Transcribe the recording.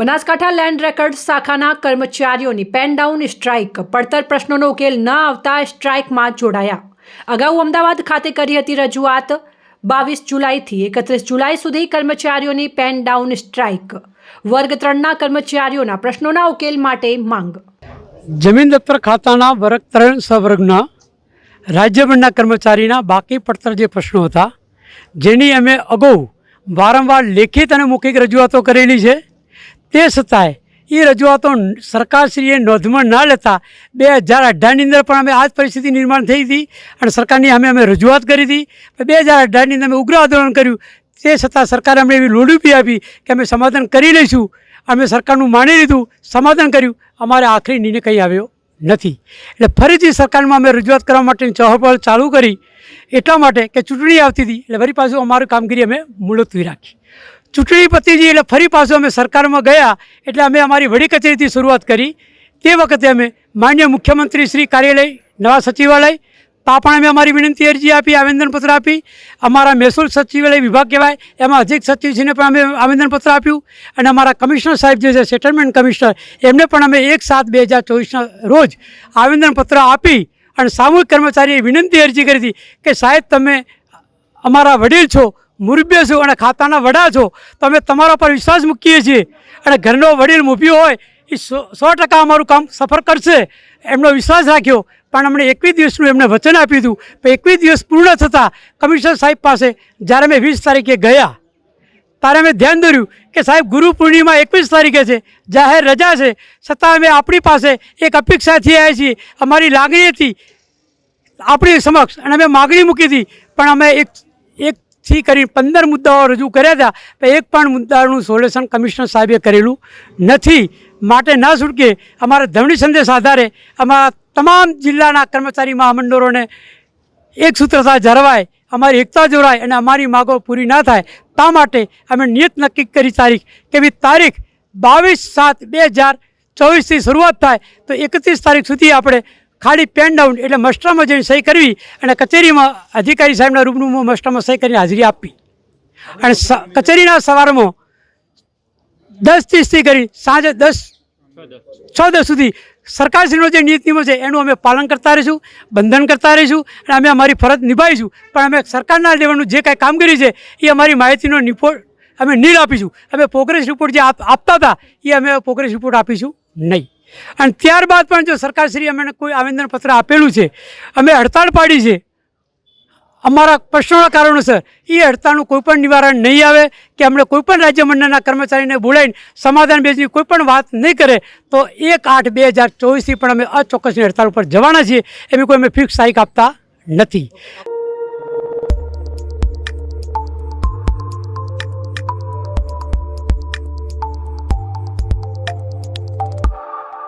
Banaskantha land record શાખાના કર્મચારીઓની pen down strike, પડતર પ્રશ્નોનો ઉકેલ ન આવતા સ્ટ્રાઇકમાં જોડાયા. અગાઉ અમદાવાદ ખાતે કરી હતી રજૂઆત, બાવીસ જુલાઈથી એકત્રીસ જુલાઈ સુધી કર્મચારીઓની પેન ડાઉન સ્ટ્રાઇક. વર્ગ ત્રણના કર્મચારીઓના પ્રશ્નોના ઉકેલ માટે માંગ. જમીન દફતર ખાતાના વર્ગ ત્રણ સવર્ગના રાજ્યભરના કર્મચારીના બાકી પડતર જે પ્રશ્નો હતા, જેની અમે અગાઉ વારંવાર લેખિત અને મૌખિક રજૂઆતો કરેલી છે તે છતાંય એ રજૂઆતો સરકારશ્રીએ નોંધમાં ના લેતા બે હજાર અઢારની અંદર પણ અમે આ જ પરિસ્થિતિ નિર્માણ થઈ હતી અને સરકારની અમે અમે રજૂઆત કરી હતી. બે હજાર અઢારની અંદર અમે ઉગ્ર આંદોલન કર્યું. તે છતાં સરકારે અમને એવી લોડુપી આપી કે અમે સમાધાન કરી લઈશું. અમે સરકારનું માની લીધું, સમાધાન કર્યું. અમારે આખરી નિર્ણય કંઈ આવ્યો નથી. એટલે ફરીથી સરકારમાં અમે રજૂઆત કરવા માટેની ચહપળ ચાલુ કરી. એટલા માટે કે ચૂંટણી આવતી હતી, એટલે ફરી પાછું અમારી કામગીરી અમે મુલતવી રાખી. ચૂંટણી પતીજી એટલે ફરી પાછું અમે સરકારમાં ગયા એટલે અમે અમારી વડી કચેરીથી શરૂઆત કરી. તે વખતે અમે માન્ય મુખ્યમંત્રી શ્રી કાર્યાલય, નવા સચિવાલય તા પણ અમે અમારી વિનંતી અરજી આપી, આવેદનપત્ર આપી. અમારા મહેસૂલ સચિવાલય વિભાગ કહેવાય, એમાં અધિક સચિવશ્રીને પણ અમે આવેદનપત્ર આપ્યું અને અમારા કમિશનર સાહેબ જે છે, સેટલમેન્ટ કમિશનર, એમને પણ અમે એક સાત બે હજાર ચોવીસના રોજ આવેદનપત્ર આપી અને સામૂહિક કર્મચારીએ વિનંતી અરજી કરી હતી કે સાહેબ તમે અમારા વડીલ છો મુરબ્ય છો અને ખાતાના વડા છો તો અમે તમારા પર વિશ્વાસ મૂકીએ છીએ. અને ઘરનો વડીલ મૂપ્યો હોય, એ સો ટકા અમારું કામ સફર કરશે. એમનો વિશ્વાસ રાખ્યો. પણ અમને એકવીસ દિવસનું એમને વચન આપ્યું હતું. પણ એકવીસ દિવસ પૂર્ણ થતાં કમિશનર સાહેબ પાસે જ્યારે અમે વીસ તારીખે ગયા, ત્યારે અમે ધ્યાન દોર્યું કે સાહેબ, ગુરુ પૂર્ણિમા એકવીસ તારીખે છે, જાહેર રજા છે. છતાં અમે આપણી પાસે એક અપેક્ષાથી આવ્યા છીએ. અમારી લાગણી હતી આપણી સમક્ષ. અને અમે માગણી મૂકી હતી. પણ અમે એક એકથી કરીને પંદર મુદ્દાઓ રજૂ કર્યા હતા, પણ એક પણ મુદ્દાનું સોલ્યુશન કમિશનર સાહેબે કરેલું નથી. માટે ના છૂટકે અમારા ધવણી સંદેશ આધારે અમારા તમામ જિલ્લાના કર્મચારી મહામંડળોને એક સૂત્રતા જળવાય, અમારી એકતા જોડાય અને અમારી માગો પૂરી ના થાય, તા માટે અમે નિયત નક્કી કરી તારીખ કે ભાઈ તારીખ બાવીસ સાત બે હજાર ચોવીસથી શરૂઆત થાય તો એકત્રીસ તારીખ સુધી આપણે ખાલી પેન ડાઉન એટલે મસ્ટરમાં જઈને સહી કરવી અને કચેરીમાં અધિકારી સાહેબના રૂબરૂમાં મસ્ટરમાં સહી કરીને હાજરી આપવી. અને કચેરીના સવારમાં દસ ત્રીસથી કરી સાંજે દસ, છ દસ સુધી સરકારશ્રીનો જે નિયત નિયમો છે એનું અમે પાલન કરતા રહીશું, બંધન કરતા રહીશું અને અમે અમારી ફરજ નિભાવીશું. પણ અમે સરકારના લેવલનું જે કાંઈ કામગીરી છે એ અમારી માહિતીનો રિપોર્ટ અમે નીલ આપીશું. અમે પ્રોગ્રેસ રિપોર્ટ જે આપતા હતા એ અમે પ્રોગ્રેસ રિપોર્ટ આપીશું નહીં. અને ત્યારબાદ પણ જો સરકારશ્રી અમને કોઈ આવેદનપત્ર આપેલું છે, અમે હડતાળ પાડી છે, અમારા પ્રશ્નોના કારણોસર એ હડતાળનું કોઈ પણ નિવારણ નહીં આવે, કે અમને કોઈ પણ રાજ્ય મંડળના કર્મચારીને બોલાવીને સમાધાન બેસની કોઈપણ વાત નહીં કરે, તો એક આઠ બે હજાર ચોવીસથી પણ અમે અચોક્કસની હડતાળ ઉપર જવાના છીએ, એવી કોઈ અમે ફિક્સ તારીખ આપતા નથી.